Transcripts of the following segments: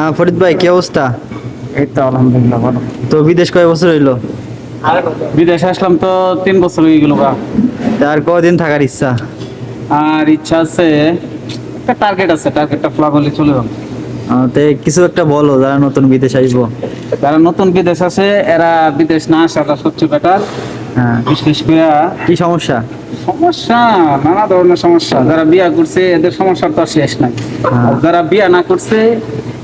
হ্যাঁ ফরিদ ভাই কি অবস্থা? এই তো আলহামদুলিল্লাহ ভালো। তো বিদেশ কয় বছর হইল? বিদেশে আসলাম তো তিন বছর হয়ে গেল আর কদিন থাকার ইচ্ছা? আর ইচ্ছা আছে একটা টার্গেট আছে টার্গেটটা ফ্লাপ হলে চলে যাব। তে কিছু একটা বলো যারা নতুন বিদেশ আসব। যারা নতুন বিদেশ আছে এরা বিদেশ না আসাটা সবচেয়ে বেটার হ্যাঁ। বিশেষ করে কি সমস্যা? সমস্যা নানা ধরনের সমস্যা। যারা বিয়া করছে এদের সমস্যার তো শেষ নাই। যারা বিয়া না করছে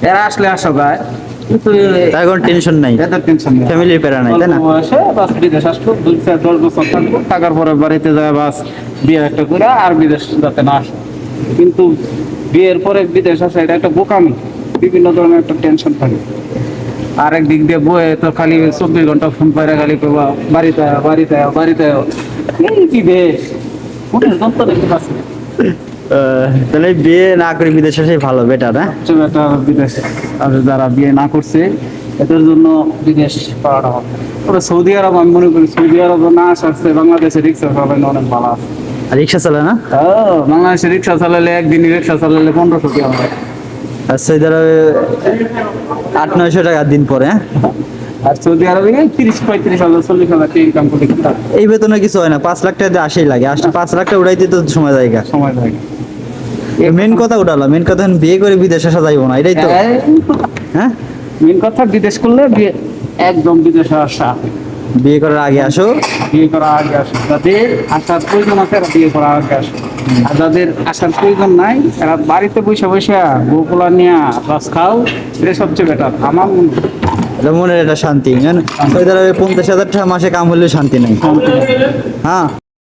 এরা আসলে আসা যায় কিন্তু তার কোনো টেনশন নাই। টেনশন নেই। ফ্যামিলির প্যারা নাই তাই না? বয়সে বাস বিদেশ আসলো দুই চার দশ বছর থাকব টাকার পরে বাড়িতে যায় বাস বিয়ে একটা করে আর বিদেশ যাতে না আসে। কিন্তু বিয়ের পরে বিদেশ আসা এটা একটা বোকামি। বিভিন্ন ধরনের একটা টেনশন থাকে। আর একদিক দিয়ে বয়ে তো খালি চব্বিশ ঘণ্টা ফোন পাইরা খালি করবা বাড়িতে বাড়িতে বাড়িতে। এই কি দেশ তাহলে বিয়ে না করে বিদেশ আসাই ভালো বেটার হ্যাঁ একটা বিদেশ। আর যারা বিয়ে না করছে এদের জন্য বিদেশ পাওয়াটা হবে সৌদি আরব আমি মনে করি সৌদি আরব না আসছে বাংলাদেশে রিক্সা চালানো অনেক ভালো আছে। আর রিক্সা চালায় না? বাংলাদেশে রিক্সা চালালে একদিন রিক্সা চালালে পনেরোশো টাকা হয় আর সৌদি আরবে আট নয়শো টাকা দিন পরে হ্যাঁ? আর সৌদি আরবে তিরিশ পঁয়ত্রিশ হাজার চল্লিশ হাজার টাকা ইনকাম করতে এই বেতনে কিছু হয় না পাঁচ লাখ টাকা আসেই লাগে। আসলে পাঁচ লাখ টাকা উড়াইতে তো সময় যায় সময় লাগে মেন কথা উঠালাম মেন কথা বিয়ে করে বিদেশ আসা যাইবো না এটাই তো। হ্যাঁ মেন কথা বিদেশ করলে বিয়ে একদম বিদেশে আসা। বিয়ে করার আগে আসো। বিয়ে করা আগে আসে। যাদের আসার প্রয়োজন আছে বিয়ে করা আগে আসে। আর যাদের আসার প্রয়োজন নাই এরা বাড়িতে বসে বসে গোপলা নিয়ে রস খাও এটা সবচেয়ে বেটার আমার মনে হয়। এটা মনের একটা শান্তি জানেন পঞ্চাশ হাজার টাকা মাসে কাম হলে শান্তি নেই। হ্যাঁ